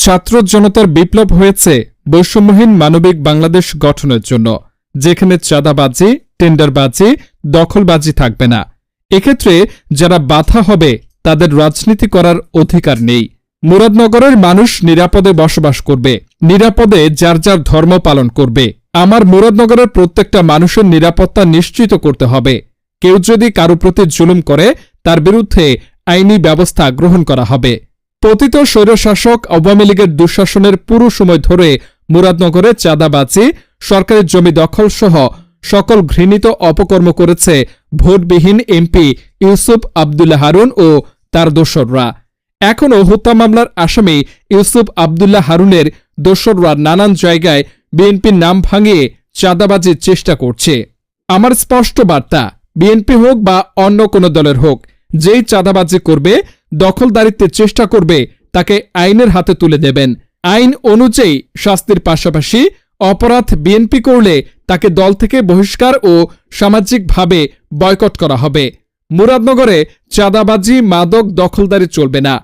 ছাত্র জনতার বিপ্লব হয়েছে বৈষম্যহীন মানবিক বাংলাদেশ গঠনের জন্য। যেখানে চাঁদাবাজি, টেন্ডারবাজি, দখলবাজি থাকবে না। এক্ষেত্রে যারা বাধা হবে, তাদের রাজনীতি করার অধিকার নেই। মুরাদনগরের মানুষ নিরাপদে বসবাস করবে, নিরাপদে যার যার ধর্ম পালন করবে। আমার মুরাদনগরের প্রত্যেকটা মানুষের নিরাপত্তা নিশ্চিত করতে হবে। কেউ যদি কারও প্রতি জুলুম করে, তার বিরুদ্ধে আইনি ব্যবস্থা গ্রহণ করা হবে। পতিত স্বৈরশাসক আওয়ামী লীগের দুঃশাসনের পুরো সময় ধরে মুরাদনগরে চাঁদাবাজি সরকারের জমি দখল সহ সকল ঘৃণিত অপকর্ম করেছে ভোটবিহীন এমপি ইউসুফ আবদুল্লাহ হারুন ও তার দোসররা। এখনও হত্যা মামলার আসামি ইউসুফ আবদুল্লাহ হারুনের দোসররা নানান জায়গায় বিএনপির নাম ভাঙিয়ে চাঁদাবাজির চেষ্টা করছে। আমার স্পষ্ট বার্তা, বিএনপি হোক বা অন্য কোনো দলের হোক যেই চাঁদাবাজি করবে দখলদারিত্বের চেষ্টা করবে, তাকে আইনের হাতে তুলে দেবেন। আইন অনুযায়ী শাস্তির পাশাপাশি অপরাধ বিএনপি করলে তাকে দল থেকে বহিষ্কার ও সামাজিকভাবে বয়কট করা হবে। মুরাদনগরে চাঁদাবাজি, মাদক দখলদারি চলবে না।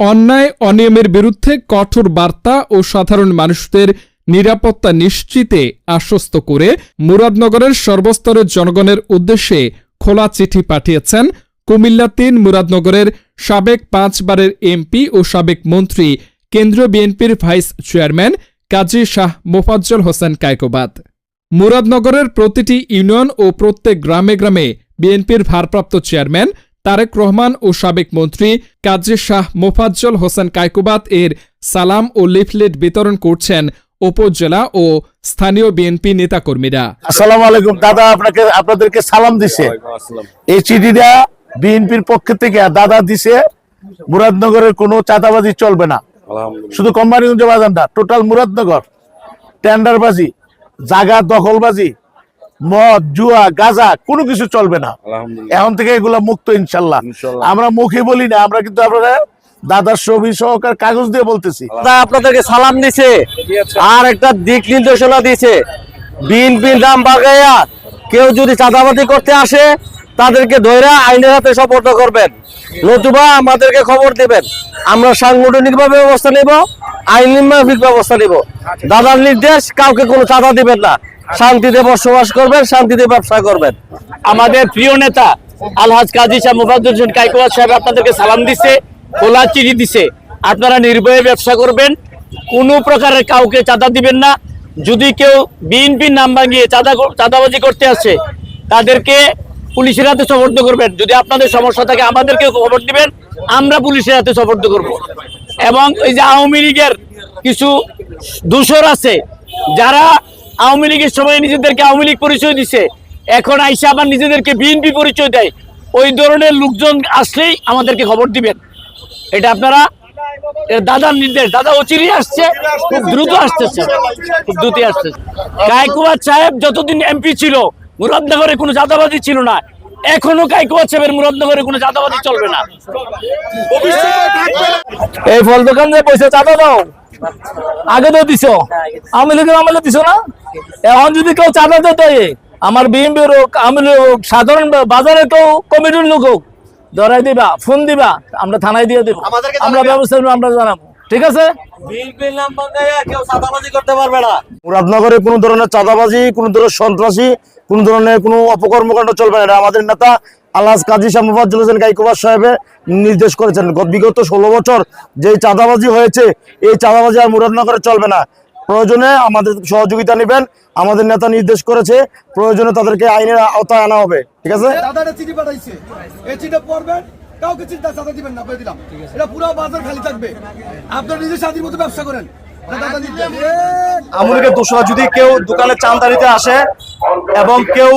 অন্যায়, অনিয়মের বিরুদ্ধে কঠোর বার্তা ও সাধারণ মানুষদের নিরাপত্তা নিশ্চিতে আশ্বস্ত করে মুরাদনগরের সর্বস্তরের জনগণের উদ্দেশ্যে খোলা চিঠি পাঠিয়েছেন কুমিল্লা তিন মুরাদনগরের সাবেক পাঁচবারের এমপি ও সাবেক মন্ত্রী কেন্দ্রীয় বিএনপির ভাইস চেয়ারম্যান কাজী শাহ মোফাজ্জল হোসেন কায়কোবাদ। মুরাদনগরের প্রতিটি ইউনিয়ন ও প্রত্যেক গ্রামে গ্রামে বিএনপির ভারপ্রাপ্ত চেয়ারম্যান তারেক রহমান ও সাবেক মন্ত্রী কাজী শাহ মোফাজ্জল হোসেন কায়কুবাত এর সালাম ও লিফলেট বিতরণ করছেন উপজেলা ও স্থানীয় বিএনপি নেতাকর্মীরা। আসসালামু আলাইকুম। দাদা আপনাকে আপনাদেরকে সালাম দিছে। এই চিঠিটা বিএনপির পক্ষ থেকে দাদা দিছে মুরাদনগরের কোনো চাঁদাবাজি চলবে না। শুধু কোম্পানিগঞ্জ বাজার না টোটাল মুরাদনগর টেন্ডারবাজি জায়গা দখলবাজি মদ জুয়া গাজা কোনো কিছু চলবে না। এখন থেকে এগুলা মুক্ত ইনশাল্লাহ। আমরা মুখে বলি না আমরা কিন্তু আপনারা দাদার ছবি সহকার কাগজ দিয়ে বলতেছি। আপনাদেরকে সালাম দিছে আর একটা দিক নির্দেশনা দিছে। বিএনপির নাম বাগাইয়া কেউ যদি চাঁদাবাদি করতে আসে তাদেরকে ধরে আইনের হাতে সপর্দ করবেন। নতুবা আমাদেরকে খবর দিবেন। আমরা সাংগঠনিক ভাবে ব্যবস্থা নিব, আইন মাফিক ব্যবস্থা নিব। দাদার নির্দেশ, কাউকে কোনো চাঁদা দিবেন না। শান্তিতে বসবাস করবেন, শান্তিতে ব্যবসা করবেন। আমাদের প্রিয় নেতা আলহাজ কাজী শাহ মুফাজ্জুল হোসেন কাইকুয়া সাহেব আপনাদেরকে সালাম দিছে, খোলা চিঠি দিছে। আপনারা নির্ভয়ে ব্যবসা করবেন, কোনো প্রকারের কাউকে চাঁদা দিবেন না। যদি কেউ বিএনপির নাম ভাঙিয়ে চাঁদা চাঁদাবাজি করতে আসে, তাদেরকে পুলিশের হাতে সমর্থ করবেন। যদি আপনাদের সমস্যা থাকে আমাদেরকে খবর দিবেন। আমরা পুলিশের হাতে সমর্থ করব। এবং এই যে আওয়ামী লীগের কিছু দূষর আছে, যারা আওয়ামী লীগের সময় নিজেদেরকে আওয়ামী লীগ পরিচয় দিছে, এখন আইসা আবার নিজেদেরকে বিএনপি পরিচয় দেয়। ওই ধরনের লোকজন আসলেই আমাদেরকে খবর দিবেন। এটা আপনারা দাদার নির্দেশ। দাদা অচিরই আসছে, খুব দ্রুত আসতেছে, খুব দ্রুত আসতেছে। গায়কুয়াদ সাহেব যতদিন এমপি ছিল মুরাদনগরে কোনো জাতাবাজি ছিল না। এখনও গায়কুয়াদ সাহেবের মুরাদনগরে কোনো জাতাবাজি চলবে না। এই ফল দোকান যে পয়সা চাঁদা দাও। আগে তো দিছ। আমি লীগের আমলে দিছ না? এখন যদি কেউ চাঁদা দিত আমার বিএমপির হোক আমি হোক সাধারণ বাজারে কেউ কমিটির লোক হোক ধরাই দিবা ফোন দিবা আমরা থানায় দিয়ে দেবো। আমরা ব্যবস্থা নেব, আমরা জানাব। ঠিক আছে? মুরাদনগরে কোনো ধরনের চাঁদাবাজি কোনো ধরনের সন্ত্রাসী কোনো ধরনের কোনো অপকর্মকাণ্ড চলবে না। এটা আমাদের নেতা আল্লাহ কাজী হোসেন গাইকুবাস সাহেবের নির্দেশ করেছেন। গত বিগত ষোলো বছর যে চাঁদাবাজি হয়েছে এই চাঁদাবাজি আর মুরাদনগরে চলবে না। প্রয়োজনে আমাদের সহযোগিতা নেবেন। আমাদের নেতা নির্দেশ করেছে প্রয়োজনে তাদেরকে আইনের আওতায় আনা হবে। ঠিক আছে? দাদা একটা চিঠি পাঠাইছে। এই চিঠিটা পড়বেন কাউকে চিন্তা চাঁদা দিবেন না বলে দিলাম। এটা পুরো বাজার খালি থাকবে। আপনার নিজের স্বাধীন মতো ব্যবসা করেন। এটা দাদা দিতে আমুলকে দোষরা যদি কেউ দোকানে চান্দা নিতে আসে এবং কেউ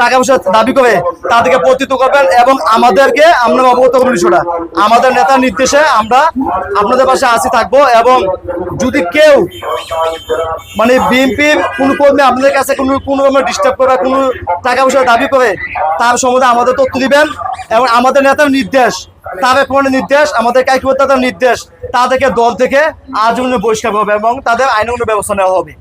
টাকা পয়সা দাবি করে তাদেরকে প্রতিত করবেন এবং আমাদেরকে আমরা অবগত করবেন বিষয়টা। আমাদের নেতার নির্দেশে আমরা আপনাদের পাশে আসি থাকব এবং যদি কেউ মানে বিএনপির কোন কর্মী আপনাদের কাছে কোনো কোনো রকমের ডিস্টার্ব করে কোনো টাকা পয়সা দাবি করে, তার সম্বন্ধে আমাদের তথ্য দিবেন এবং আমাদের নেতার নির্দেশ তাদের কোনো নির্দেশ, আমাদের কাইকুয়ার নির্দেশ, তাদেরকে দল থেকে আজীবনে বহিষ্কার হবে এবং তাদের আইনগত ব্যবস্থা নেওয়া হবে।